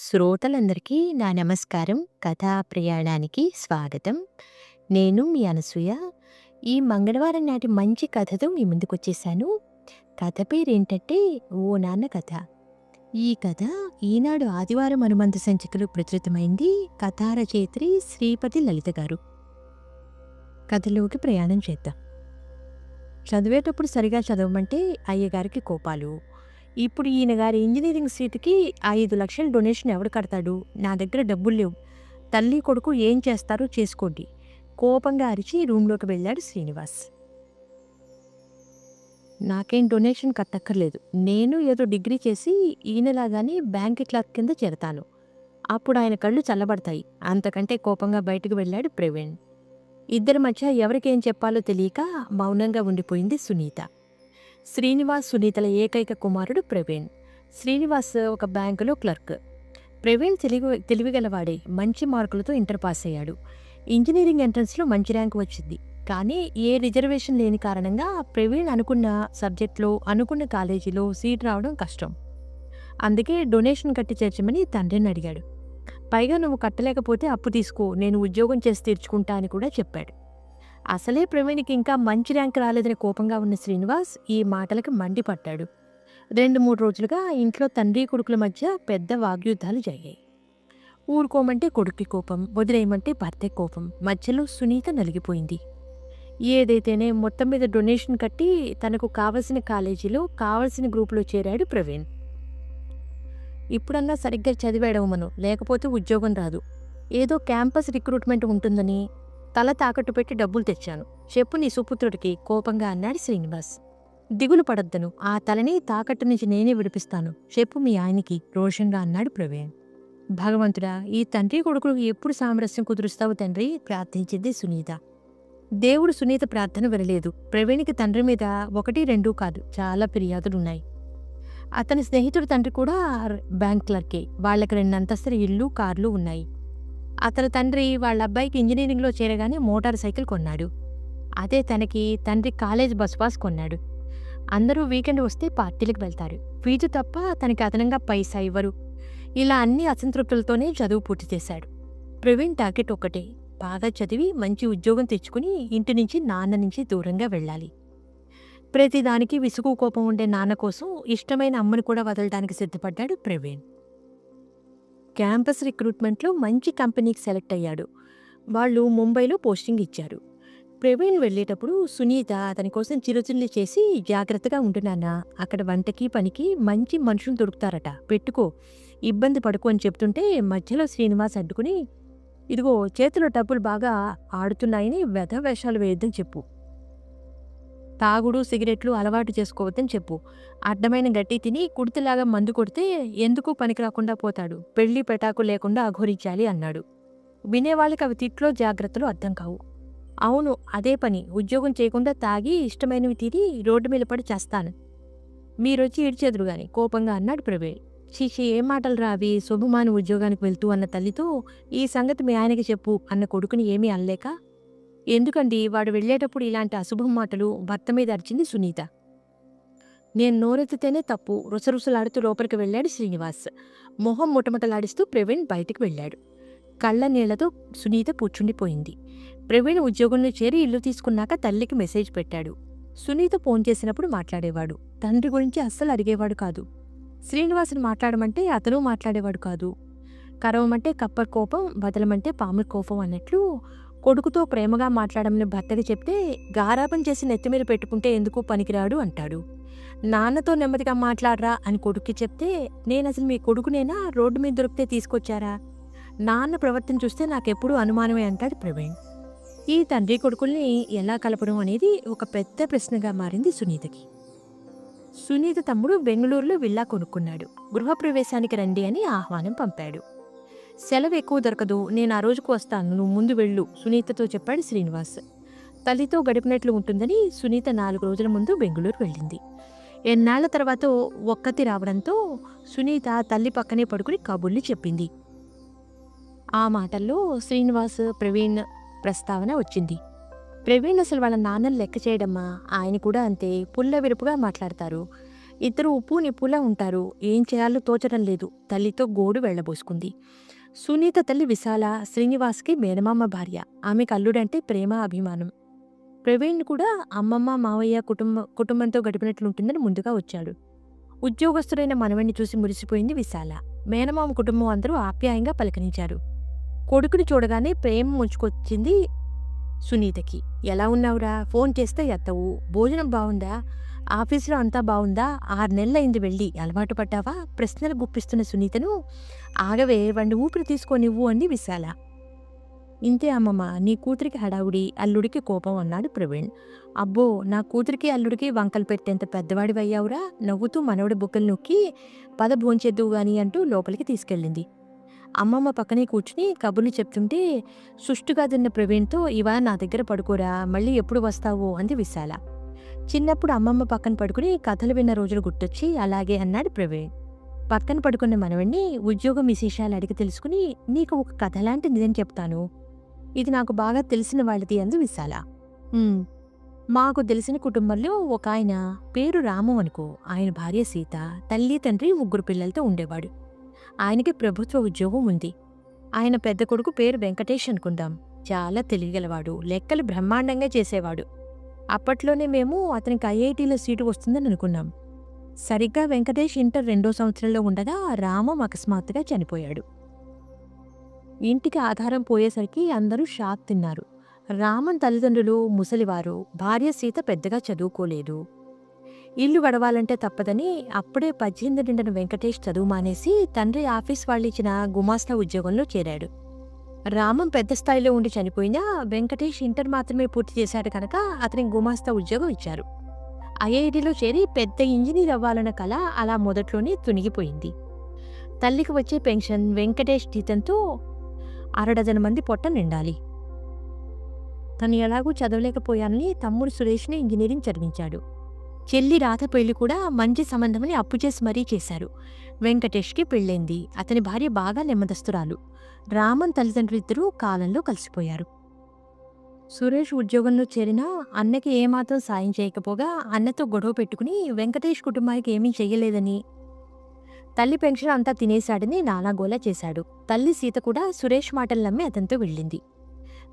శ్రోతలందరికీ నా నమస్కారం. కథా ప్రయాణానికి స్వాగతం. నేను మీ అనసూయ. ఈ మంగళవారం నాటి మంచి కథతో మీ ముందుకొచ్చేసాను. కథ పేరేంటంటే 'ఓ నాన్న కథ'. ఈ కథ ఈనాడు ఆదివారం అనుబంధ సంచికలో ప్రచురితమైంది. కథా రచయిత్రి శ్రీపతి లలిత గారు. కథలోకి ప్రయాణం చేద్దాం. చదివేటప్పుడు సరిగా చదవమంటే అయ్యగారికి కోపాలు. ఇప్పుడు ఈయన గారి ఇంజనీరింగ్ సీట్కి ఐదు లక్షలు డొనేషన్ ఎవడు కడతాడు? నా దగ్గర డబ్బులు లేవు. తల్లి కొడుకు ఏం చేస్తారో చేసుకోండి. కోపంగా అరిచి రూమ్‌లోకి వెళ్ళాడు శ్రీనివాస్. నాకేం డొనేషన్ కట్టక్కర్లేదు. నేను ఏదో డిగ్రీ చేసి ఈయనలాగానే బ్యాంక్ క్లర్క్ కింద చేరతాను. అప్పుడు ఆయన కళ్ళు చల్లబడతాయి. అంతకంటే కోపంగా బయటకు వెళ్ళాడు ప్రవీణ్. ఇద్దరి మధ్య ఎవరికేం చెప్పాలో తెలియక మౌనంగా ఉండిపోయింది సునీత. శ్రీనివాస్, సునీతల ఏకైక కుమారుడు ప్రవీణ్. శ్రీనివాస్ ఒక బ్యాంకులో క్లర్క్. ప్రవీణ్ తెలివి తెలివిగలవాడే. మంచి మార్కులతో ఇంటర్ పాస్ అయ్యాడు. ఇంజనీరింగ్ ఎంట్రన్స్‌లో మంచి ర్యాంక్ వచ్చింది. కానీ ఏ రిజర్వేషన్ లేని కారణంగా ప్రవీణ్ అనుకున్న సబ్జెక్ట్‌లో, అనుకున్న కాలేజీలో సీట్ రావడం కష్టం. అందుకే డొనేషన్ కట్టి చేర్చమని తండ్రిని అడిగాడు. పైగా నువ్వు కట్టలేకపోతే అప్పు తీసుకో నేను ఉద్యోగం చేసి తీర్చుకుంటా అని కూడా చెప్పాడు. అసలే ప్రవీణ్‌కి ఇంకా మంచి ర్యాంక్ రాలేదని కోపంగా ఉన్న శ్రీనివాస్ ఈ మాటలకు మండిపడ్డాడు. రెండు మూడు రోజులుగా ఇంట్లో తండ్రి కొడుకుల మధ్య పెద్ద వాగ్యుద్ధాలు జరిగాయి. ఊరుకోమంటే కొడుక్కి కోపం, వదిలేయమంటే భర్త కోపం. మధ్యలో సునీత నలిగిపోయింది. ఏదైతేనే మొత్తం మీద డొనేషన్ కట్టి తనకు కావలసిన కాలేజీలో, కావలసిన గ్రూపులో చేరాడు ప్రవీణ్. ఇప్పుడన్నా సరిగ్గా చదివాడవమను లేకపోతే ఉద్యోగం రాదు. ఏదో క్యాంపస్ రిక్రూట్మెంట్ ఉంటుందని తల తాకట్టు పెట్టి డబ్బులు తెచ్చాను. చెప్పు నీ సుపుత్రుడికి కోపంగా అన్నాడు శ్రీనివాస్. దిగులు పడొద్దను. ఆ తలని తాకట్టు నుంచి నేనే విడిపిస్తాను. చెప్పు మీ ఆయనకి రోషంగా అన్నాడు ప్రవీణ్. భగవంతుడా ఈ తండ్రి కొడుకులకు ఎప్పుడు సామరస్యం కుదురుస్తావు తండ్రి ప్రార్థించింది సునీత. దేవుడు సునీత ప్రార్థన వినలేదు. ప్రవీణ్‌కి తండ్రి మీద ఒకటి రెండు కాదు చాలా ఫిర్యాదులున్నాయి. అతని స్నేహితుడి తండ్రి కూడా బ్యాంక్ క్లర్కే. వాళ్ళకి రెండంతస్తుల ఇల్లు, కార్లు ఉన్నాయి. అతని తండ్రి వాళ్ళ అబ్బాయికి ఇంజనీరింగ్‌లో చేరగానే మోటార్ సైకిల్ కొన్నాడు. అదే తనకి తండ్రి కాలేజ్ బస్ పాస్ కొన్నాడు. అందరూ వీకెండ్ వస్తే పార్టీలకు వెళ్తారు. ఫీజు తప్ప తనకి అదనంగా పైసా ఇవ్వరు. ఇలా అన్ని అసంతృప్తులతోనే చదువు పూర్తి చేశాడు. ప్రవీణ్ టార్గెట్ ఒక్కటే బాగా చదివి మంచి ఉద్యోగం తెచ్చుకుని ఇంటి నుంచి నాన్న నుంచి దూరంగా వెళ్ళాలి. ప్రతిదానికి విసుగు కోపం ఉండే నాన్న కోసం ఇష్టమైన అమ్మని కూడా వదలడానికి సిద్ధపడ్డాడు ప్రవీణ్. క్యాంపస్ రిక్రూట్మెంట్‌లో మంచి కంపెనీకి సెలెక్ట్ అయ్యాడు. వాళ్ళు ముంబైలో పోస్టింగ్ ఇచ్చారు. ప్రవీణ్ వెళ్ళేటప్పుడు సునీత అతని కోసం చిరుచుల్లి చేసి జాగ్రత్తగా ఉంటున్నానా అక్కడ వంటకి, పనికి మంచి మనుషులు దొరుకుతారట పెట్టుకో. ఇబ్బంది పడుకో అని చెప్తుంటే మధ్యలో శ్రీనివాస్ అడ్డుకుని ఇదిగో చేతిలో డబ్బులు బాగా ఆడుతున్నాయని వెధ వేషాలు వేయద్దని చెప్పు. తాగుడు, సిగరెట్లు అలవాటు చేసుకోవద్దని చెప్పు. అడ్డమైన గట్టి తిని కుడితిలాగా మందు కొడితే ఎందుకు పనికిరాకుండా పోతాడు. పెళ్ళి పెటాకు లేకుండా అఘోరించాలి అన్నాడు. వినేవాళ్ళకి అవి తిట్లో జాగ్రత్తలు అర్థం కావు. అవును అదే పని. ఉద్యోగం చేయకుండా తాగి ఇష్టమైనవి తిని రోడ్డు మీద పడి చేస్తాను మీరొచ్చి ఈడ్చెదరు గాని కోపంగా అన్నాడు ప్రవీణ్. శిషి ఏం మాటలు అవి శుభమాని ఉద్యోగానికి వెళ్తూ అన్న తల్లితో ఈ సంగతి మీ ఆయనకి చెప్పు అన్న కొడుకుని ఏమీ అనలేక ఎందుకండి వాడు వెళ్ళేటప్పుడు ఇలాంటి అశుభం మాటలు భర్త మీద అరిచింది సునీత. నేను నోరెత్తితేనే తప్పు రుసరుసలాడుతూ లోపలికి వెళ్ళాడు శ్రీనివాస్. మొహం ముటముటలాడిస్తూ ప్రవీణ్ బయటికి వెళ్ళాడు. కళ్ళ నీళ్ళతో సునీత కూర్చుండిపోయింది. ప్రవీణ్ ఉద్యోగంలో చేరి ఇల్లు తీసుకున్నాక తల్లికి మెసేజ్ పెట్టాడు. సునీత ఫోన్ చేసినప్పుడు మాట్లాడేవాడు. తండ్రి గురించి అస్సలు అడిగేవాడు కాదు. శ్రీనివాసుని మాట్లాడమంటే అతను మాట్లాడేవాడు కాదు. కరవమంటే కప్పర్ కోపం, బదలమంటే పాముల కోపం అన్నట్లు కొడుకుతో ప్రేమగా మాట్లాడమని భర్తకి చెప్తే గారాబం చేసి నెత్తిమీద పెట్టుకుంటే ఎందుకు పనికిరాడు అంటాడు. నాన్నతో నెమ్మదిగా మాట్లాడరా అని కొడుక్కి చెప్తే నేను అసలు మీ కొడుకునేనా రోడ్డు మీద దొరికితే తీసుకొచ్చారా? నాన్న ప్రవర్తన చూస్తే నాకెప్పుడు అనుమానమే అంటాడు ప్రవీణ్. ఈ తండ్రి కొడుకుల్ని ఎలా కలపడం అనేది ఒక పెద్ద ప్రశ్నగా మారింది సునీతకి. సునీత తమ్ముడు బెంగళూరులో విల్లా కొనుక్కున్నాడు. గృహప్రవేశానికి రండి అని ఆహ్వానం పంపాడు. సెలవు ఎక్కువ దొరకదు. నేను ఆ రోజుకు వస్తాను. నువ్వు ముందు వెళ్ళు సునీతతో చెప్పాడు శ్రీనివాస్. తల్లితో గడిపినట్లు ఉంటుందని సునీత నాలుగు రోజుల ముందు బెంగళూరు వెళ్ళింది. ఎన్నాళ్ళ తర్వాత ఒక్కతి రావడంతో సునీత తల్లి పక్కనే పడుకుని కబుర్లు చెప్పింది. ఆ మాటల్లో శ్రీనివాస్, ప్రవీణ్ ప్రస్తావన వచ్చింది. ప్రవీణ్ అసలు వాళ్ళ నాన్నని లెక్క చేయడమ్మా ఆయన కూడా అంతే పుల్ల విరుపుగా మాట్లాడతారు. ఇద్దరు ఉప్పు నిప్పులా ఉంటారు ఏం చేయాలో తోచడం లేదు తల్లితో గోడు వెళ్ళబోసుకుంది సునీత తల్లి విశాల శ్రీనివాస్కి మేనమామ భార్య. ఆమెకు అల్లుడంటే ప్రేమ అభిమానం. ప్రవీణ్ కూడా అమ్మమ్మ మావయ్య కుటుంబ కుటుంబంతో గడిపినట్లుంటుందని ముందుగా వచ్చాడు. ఉద్యోగస్తుడైన మనవణ్ణి చూసి మురిసిపోయింది విశాల. మేనమామ కుటుంబం అందరూ ఆప్యాయంగా పలకరించారు. కొడుకుని చూడగానే ప్రేమ ముంచుకొచ్చింది సునీతకి. ఎలా ఉన్నావురా? ఫోన్ చేస్తే ఎత్తవు. భోజనం బాగుందా? ఆఫీసులో అంతా బాగుందా ఆరు నెలలైంది వెళ్ళి. అలవాటు పడ్డావా? ప్రశ్నలు గుప్పిస్తున్న సునీతను ఆగవే వండి ఊపిరి తీసుకోనివ్వు అంది విశాల. ఇంతే అమ్మమ్మ నీ కూతురికి హడావుడి అల్లుడికి కోపం అన్నాడు ప్రవీణ్. అబ్బో నా కూతురికి అల్లుడికి వంకలు పెట్టేంత పెద్దవాడివయ్యావురా? నవ్వుతూ మనవడి బుక్కలు నొక్కి పద భోంచేద్దువు గాని అంటూ లోపలికి తీసుకెళ్ళింది. అమ్మమ్మ పక్కనే కూర్చుని కబుర్లు చెప్తుంటే సుష్టుగా తిన్న ప్రవీణ్తో ఇవాళ నా దగ్గర పడుకోరా మళ్ళీ ఎప్పుడు వస్తావో? అంది విశాల. చిన్నప్పుడు అమ్మమ్మ పక్కన పడుకుని కథలు విన్న రోజులు గుర్తొచ్చి అలాగే అన్నాడు ప్రవీణ్. పక్కన పడుకున్న మనవణ్ణి ఉద్యోగం విశేషాలు అడిగి తెలుసుకుని నీకు ఒక కథ లాంటి నిజం చెప్తాను. ఇది నాకు బాగా తెలిసిన వాళ్ళది అందు విశాల. మాకు తెలిసిన కుటుంబంలో ఒక ఆయన పేరు రాము అనుకో. ఆయన భార్య సీత తల్లి తండ్రి ముగ్గురు పిల్లలతో ఉండేవాడు. ఆయనకి ప్రభుత్వ ఉద్యోగం ఉంది. ఆయన పెద్ద కొడుకు పేరు వెంకటేష్ అనుకుందాం. చాలా తెలియగలవాడు లెక్కలు బ్రహ్మాండంగా చేసేవాడు. అప్పట్లోనే మేము అతనికి ఐఐటీలో సీటు వస్తుందని అనుకున్నాం. సరిగ్గా వెంకటేష్ ఇంటర్ రెండో సంవత్సరంలో ఉండగా రామం అకస్మాత్తుగా చనిపోయాడు. ఇంటికి ఆధారం పోయేసరికి అందరూ షాక్ తిన్నారు. రామన్ తల్లిదండ్రులు ముసలివారు భార్య సీత పెద్దగా చదువుకోలేదు. ఇల్లు గడవాలంటే తప్పదని అప్పుడే పద్దెనిమిది నిండిన వెంకటేష్ చదువు మానేసి తండ్రి ఆఫీస్ వాళ్ళు ఇచ్చిన గుమాస్తా ఉద్యోగంలో చేరాడు. రామం పెద్ద స్థాయిలో ఉండి చనిపోయినా వెంకటేష్ ఇంటర్ మాత్రమే పూర్తి చేశాడు కనుక అతనికి గుమాస్తా ఉద్యోగం ఇచ్చారు. ఐఐటిలో చేరి పెద్ద ఇంజనీర్ అవ్వాలన్న కళ అలా మొదట్లోనే తునిగిపోయింది. తల్లికి వచ్చే పెన్షన్ వెంకటేష్ జీతంతో అరడజన మంది పొట్ట నిండాలి. తను ఎలాగూ చదవలేకపోయానని తమ్ముడు సురేష్ని ఇంజనీరింగ్ చదివించాడు. చెల్లి రాధ పెళ్ళి కూడా మంచి సంబంధమని అప్పు చేసి మరీ చేశారు. వెంకటేష్కి పెళ్ళైంది. అతని భార్య బాగా నెమ్మదస్తురాలు. రామన్ తల్లిదండ్రులిద్దరూ కాలంలో కలిసిపోయారు. సురేష్ ఉద్యోగంలో చేరినా అన్నకి ఏమాత్రం సాయం చేయకపోగా అన్నతో గొడవ పెట్టుకుని వెంకటేష్ కుటుంబానికి ఏమీ చేయలేదని తల్లి పెన్షన్ అంతా తినేశాడని నానాగోలా చేశాడు. తల్లి సీత కూడా సురేష్ మాటలు నమ్మి అతనితో వెళ్ళింది.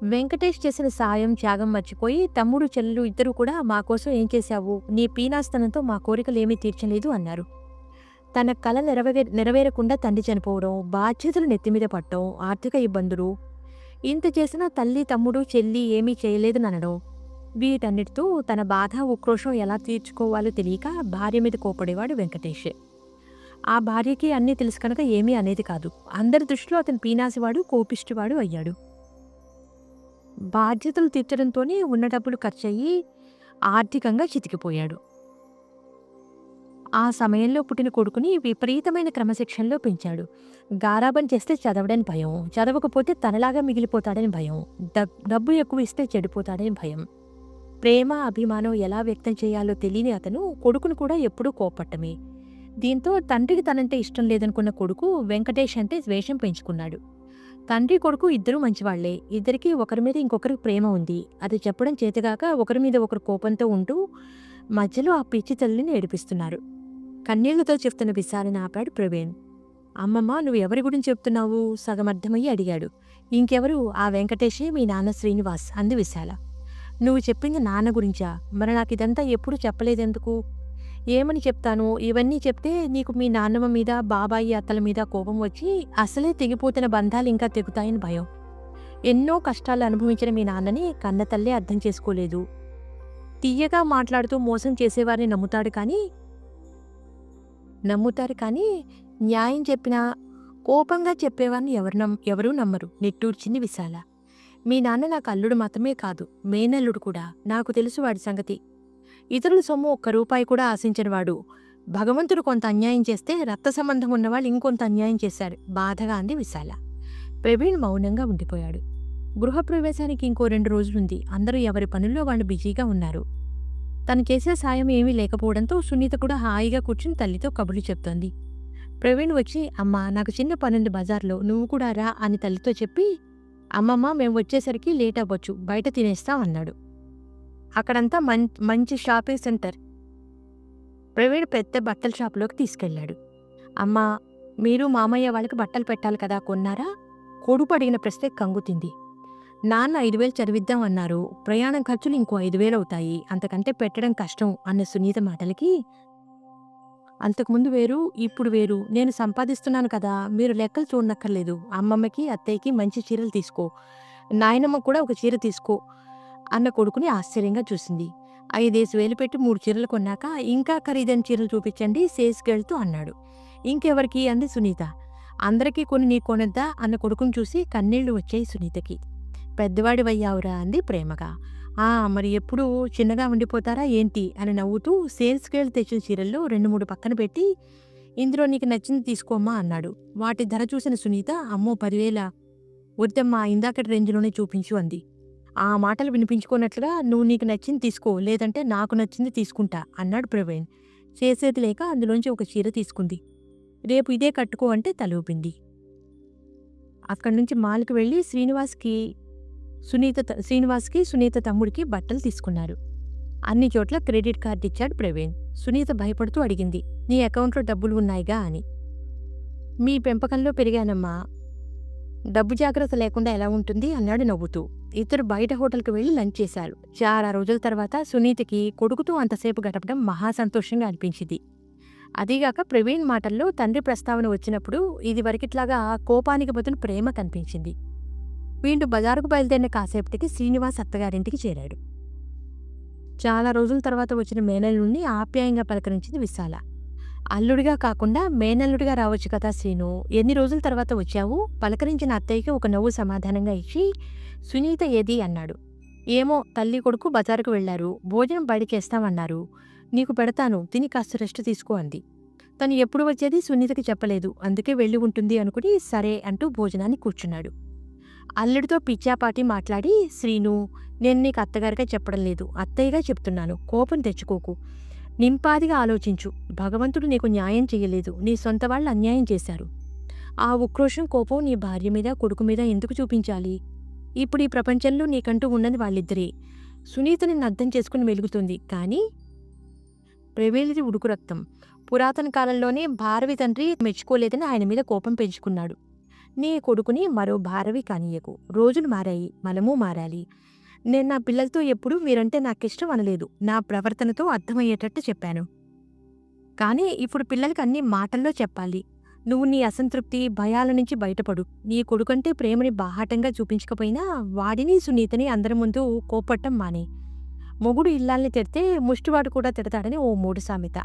వెంకటేష్ చేసిన సాయం త్యాగం మర్చిపోయి తమ్ముడు చెల్లెలు ఇద్దరు కూడా మా కోసం ఏం చేశావు? నీ పీనాస్తనంతో మా కోరికలు ఏమీ తీర్చలేదు అన్నారు. తన కళ నెరవే నెరవేరకుండా తండ్రి చనిపోవడం బాధ్యతలు నెత్తిమీద పట్టడం ఆర్థిక ఇబ్బందులు ఇంత చేసినా తల్లి తమ్ముడు చెల్లి ఏమీ చేయలేదని అనడం వీటన్నిటితో తన బాధ ఉక్రోషం ఎలా తీర్చుకోవాలో తెలియక భార్య మీద కోపడేవాడు వెంకటేష్. ఆ భార్యకి అన్నీ తెలుసు కనుక ఏమీ అనేది కాదు. అందరి దృష్టిలో అతను పీనాసివాడు కోపిష్టివాడు అయ్యాడు. బాధ్యతలు తీర్చడంతోనే ఉన్న డబ్బులు ఖర్చయ్యి ఆర్థికంగా చితికిపోయాడు. ఆ సమయంలో పుట్టిన కొడుకుని విపరీతమైన క్రమశిక్షణలో పెంచాడు. గారాబం చేస్తే చదవడని భయం చదవకపోతే తనలాగా మిగిలిపోతాడని భయం డబ్- డబ్బు ఎక్కువ ఇస్తే చెడిపోతాడని భయం. ప్రేమ అభిమానం ఎలా వ్యక్తం చేయాలో తెలియని అతను కొడుకును కూడా ఎప్పుడూ కోపట్టమే దీంతో తండ్రికి తనంటే ఇష్టం లేదనుకున్న కొడుకు వెంకటేష్ అంటే ద్వేషం పెంచుకున్నాడు. తండ్రి కొడుకు ఇద్దరూ మంచివాళ్ళే. ఇద్దరికి ఒకరి మీద ఇంకొకరికి ప్రేమ ఉంది. అది చెప్పడం చేతగాక ఒకరి మీద ఒకరు కోపంతో ఉంటూ మధ్యలో ఆ పిచ్చి తల్లిని ఏడిపిస్తున్నారు. కన్నీళ్ళతో చెప్తున్న విశాలని ఆపాడు ప్రవీణ్. అమ్మమ్మ నువ్వు ఎవరి గురించి చెప్తున్నావు? సగం అర్థమయ్యి అడిగాడు. ఇంకెవరు? ఆ వెంకటేషే మీ నాన్న శ్రీనివాస్ అంది విశాల. నువ్వు చెప్పింది నాన్న గురించా? మరి నాకు ఇదంతా ఎప్పుడు చెప్పలేదెందుకు? ఏమని చెప్తాను? ఇవన్నీ చెప్తే నీకు మీ నాన్నమ్మ మీద బాబాయి అత్తల మీద కోపం వచ్చి అసలే తెగిపోతున్న బంధాలు ఇంకా తెగుతాయని భయం. ఎన్నో కష్టాలు అనుభవించిన మీ నాన్నని కన్నతల్లే అర్థం చేసుకోలేదు. తీయగా మాట్లాడుతూ మోసం చేసేవారిని నమ్ముతాడు కానీ నమ్ముతారు కానీ న్యాయం చెప్పినా కోపంగా చెప్పేవారిని ఎవరు నమ్ ఎవరూ నమ్మరు. నిట్టూర్చింది విశాల. మీ నాన్న నాకు అల్లుడు మాత్రమే కాదు మేనల్లుడు కూడా. నాకు తెలుసు వాడి సంగతి. ఇతరుల సొమ్ము ఒక్క రూపాయి కూడా ఆశించినవాడు భగవంతుడు కొంత అన్యాయం చేస్తే రక్త సంబంధం ఉన్నవాళ్ళు ఇంకొంత అన్యాయం చేశారు. బాధగా అంది విశాల. ప్రవీణ్ మౌనంగా ఉండిపోయాడు. గృహప్రవేశానికి ఇంకో రెండు రోజులుంది. అందరూ ఎవరి పనుల్లో వాళ్ళు బిజీగా ఉన్నారు. తను చేసే సాయం ఏమీ లేకపోవడంతో సునీత కూడా హాయిగా కూర్చుని తల్లితో కబుర్లు చెప్తోంది. ప్రవీణ్ వచ్చి అమ్మా నాకు చిన్న పనుంది బజార్లో. నువ్వు కూడా రా అని తల్లితో చెప్పి అమ్మమ్మ మేము వచ్చేసరికి లేట్ అవ్వచ్చు. బయట తినేస్తాం అన్నాడు. అక్కడంతా మం మంచి షాపింగ్ సెంటర్. ప్రవీణ్ పెద్ద బట్టల షాప్లోకి తీసుకెళ్ళాడు. అమ్మ మీరు మామయ్య వాళ్ళకి బట్టలు పెట్టాలి కదా కొన్నారా? కొడుకు అడిగిన ప్రశ్న కంగుతింది నాన్న ఐదు వేలు చదివిద్దాం అన్నారు. ప్రయాణం ఖర్చులు ఇంకో ఐదు వేలు అవుతాయి. అంతకంటే పెట్టడం కష్టం అన్న సునీత మాటలకి. అంతకుముందు వేరు ఇప్పుడు వేరు. నేను సంపాదిస్తున్నాను కదా మీరు లెక్కలు చూడనక్కర్లేదు. అమ్మమ్మకి అత్తయ్యకి మంచి చీరలు తీసుకో. నాయనమ్మ కూడా ఒక చీర తీసుకో. అన్న కొడుకుని ఆశ్చర్యంగా చూసింది. ఐదేసి వేలు పెట్టి మూడు చీరలు కొన్నాక ఇంకా ఖరీదైన చీరలు చూపించండి సేసుకెళ్తూ అన్నాడు. ఇంకెవరికి? అంది సునీత. అందరికీ కొని నీ కొనద్దా? అన్న కొడుకుని చూసి కన్నీళ్ళు వచ్చాయి సునీతకి. పెద్దవాడివయ్యావురా అంది ప్రేమగా. ఆ మరి ఎప్పుడు చిన్నగా ఉండిపోతారా ఏంటి? అని నవ్వుతూ సేల్స్ గేల్ తెచ్చిన చీరల్లో రెండు మూడు పక్కన పెట్టి ఇందులో నీకు నచ్చింది తీసుకోమ్మా అన్నాడు. వాటి ధర చూసిన సునీత అమ్మో పదివేల. వద్దమ్మా ఇందాకటి రేంజ్లోనే చూపించు అంది. ఆ మాటలు వినిపించుకున్నట్లుగా నువ్వు నీకు నచ్చింది తీసుకో లేదంటే నాకు నచ్చింది తీసుకుంటా అన్నాడు ప్రవీణ్. చేసేది లేక అందులోంచి ఒక చీర తీసుకుంది. రేపు ఇదే కట్టుకో అంటే తలూపింది. అక్కడి నుంచి మాల్కి వెళ్ళి శ్రీనివాస్కి సునీత శ్రీనివాస్కి సునీత తమ్ముడికి బట్టలు తీసుకున్నారు అన్ని చోట్ల క్రెడిట్ కార్డు ఇచ్చాడు ప్రవీణ్. సునీత భయపడుతూ అడిగింది నీ అకౌంట్లో డబ్బులు ఉన్నాయిగా అని. మీ పెంపకంలో పెరిగానమ్మా. డబ్బు జాగ్రత్త లేకుండా ఎలా ఉంటుంది? అన్నాడు నవ్వుతూ. ఇద్దరు బయట హోటల్కి వెళ్ళి లంచ్ చేశారు. చాలా రోజుల తర్వాత సునీతకి కొడుకుతో అంతసేపు గడపడం మహా సంతోషంగా అనిపించింది. అదీగాక ప్రవీణ్ మాటల్లో తండ్రి ప్రస్తావన వచ్చినప్పుడు ఇది వరకిట్లాగా కోపానికి బదులు ప్రేమ కనిపించింది. వీళ్ళు బజారుకు బయలుదేరిన కాసేపటికి శ్రీనివాస్ అత్తగారింటికి చేరాడు. చాలా రోజుల తర్వాత వచ్చిన మేనల్ నుండి ఆప్యాయంగా పలకరించింది విశాల. అల్లుడిగా కాకుండా మేనల్లుడిగా రావచ్చు కదా శ్రీను ఎన్ని రోజుల తర్వాత వచ్చావు? పలకరించిన అత్తయ్యకి ఒక నవ్వు సమాధానంగా ఇచ్చి సునీత ఏది? అన్నాడు. ఏమో తల్లి కొడుకు బజారుకు వెళ్ళారు భోజనం బయటకేస్తామన్నారు నీకు పెడతాను. తిని కాస్త రెస్ట్ తీసుకో అంది. తను ఎప్పుడు వచ్చేది సునీతకి చెప్పలేదు. అందుకే వెళ్ళి ఉంటుంది అనుకుని సరే అంటూ భోజనాన్ని కూర్చున్నాడు. అల్లుడితో పిచ్చాపాటి మాట్లాడి శ్రీను నేను నీకు అత్తగారిగా చెప్పడం లేదు. అత్తయ్యగా చెప్తున్నాను. కోపం తెచ్చుకోకు. నింపాదిగా ఆలోచించు. భగవంతుడు నీకు న్యాయం చేయలేదు. నీ సొంత వాళ్ళు అన్యాయం చేశారు. ఆ ఉక్రోషం కోపం నీ భార్య మీద కొడుకు మీద ఎందుకు చూపించాలి? ఇప్పుడు ఈ ప్రపంచంలో నీకంటూ ఉన్నది వాళ్ళిద్దరే. సునీత నిన్ను అర్థం చేసుకుని వెలుగుతుంది కానీ ప్రవేలిది ఉడుకు రక్తం. పురాతన కాలంలోనే భారవి తండ్రి మెచ్చుకోలేదని ఆయన మీద కోపం పెంచుకున్నాడు. నీ కొడుకుని మరో భారవి కానీయకు. రోజులు మారాయి. మనము మారాలి. నేను నా పిల్లలతో ఎప్పుడూ మీరంటే నాకిష్టం అనలేదు. నా ప్రవర్తనతో అర్థమయ్యేటట్టు చెప్పాను. కానీ ఇప్పుడు పిల్లలకి అన్ని మాటల్లో చెప్పాలి. నువ్వు నీ అసంతృప్తి భయాల నుంచి బయటపడు. నీ కొడుకంటే ప్రేమని బాహాటంగా చూపించకపోయినా వాడిని సునీతని అందరి ముందు కోపట్టం మానే. మొగుడు ఇల్లాల్ని తిడితే ముష్టివాడు కూడా తిడతాడని ఓ మూడు సామెత.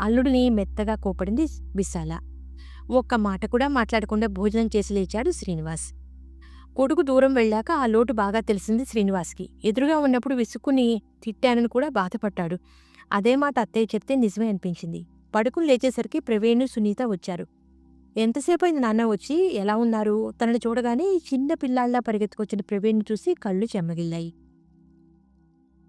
అల్లుడిని మెత్తగా కోపడింది విశాల. ఒక్క మాట కూడా మాట్లాడకుండా భోజనం చేసి లేచాడు శ్రీనివాస్. కొడుకు దూరం వెళ్ళాక ఆ లోటు బాగా తెలిసింది శ్రీనివాస్కి. ఎదురుగా ఉన్నప్పుడు విసుక్కుని తిట్టానని కూడా బాధపడ్డాడు. అదే మాట అత్తయ్య చెప్తే నిజమే అనిపించింది. పడుకుని లేచేసరికి ప్రవీణ్ సునీత వచ్చారు. ఎంతసేపు అయింది నాన్న వచ్చి? ఎలా ఉన్నారు? తనని చూడగానే చిన్న పిల్లాళ్ళ పరిగెత్తుకొచ్చిన ప్రవీణ్ చూసి కళ్ళు చెమ్మగిల్లాయి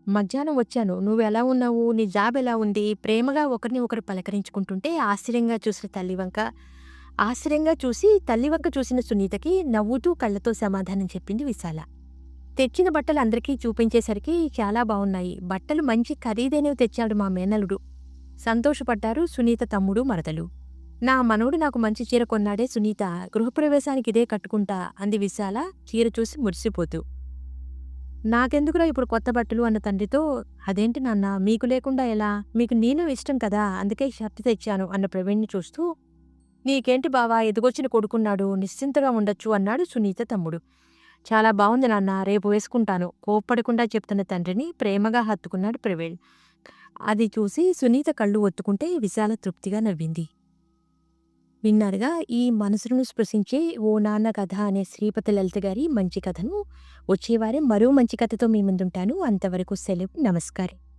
మధ్యాహ్నం వచ్చాను. నువ్వు ఎలా ఉన్నావు? నీ జాబ్ ఎలా ఉంది? ప్రేమగా ఒకరిని ఒకరు పలకరించుకుంటుంటే ఆశ్చర్యంగా చూసిన తల్లి వంక ఆశ్చర్యంగా చూసి తల్లి వంక చూసిన సునీతకి నవ్వుతూ కళ్ళతో సమాధానం చెప్పింది విశాల. తెచ్చిన బట్టలు అందరికీ చూపించేసరికి చాలా బాగున్నాయి. బట్టలు మంచి ఖరీదైనవి తెచ్చాడు మా మేనలుడు సంతోషపడ్డారు సునీత తమ్ముడు మరదలు. నా మనవడు నాకు మంచి చీర కొన్నాడే సునీత. గృహప్రవేశానికి ఇదే కట్టుకుంటా అంది విశాల చీర చూసి మురిసిపోతూ. నాకెందుకురా ఇప్పుడు కొత్త బట్టలు అన్న తండ్రితో అదేంటి నాన్న మీకు లేకుండా ఎలా? మీకు నేను ఇష్టం కదా అందుకే షర్ట్ తెచ్చాను అన్న ప్రవీణ్ని చూస్తూ నీకేంటి బావా ఎదుగొచ్చిన కొడుకున్నాడు నిశ్చింతగా ఉండొచ్చు అన్నాడు సునీత తమ్ముడు. చాలా బాగుంది నాన్న రేపు వేసుకుంటాను. కోప్పడకుండా చెప్తున్న తండ్రిని ప్రేమగా హత్తుకున్నాడు ప్రవీణ్. అది చూసి సునీత కళ్ళు ఒత్తుకుంటే విశాల తృప్తిగా నవ్వింది. విన్నారుగా ఈ మనసును స్పృశించే ఓ నాన్న కథ అనే శ్రీపతి లలిత గారి మంచి కథను వచ్చేవారే మరో మంచి కథతో మీ ముందుంటాను. అంతవరకు సెలవు నమస్కారం.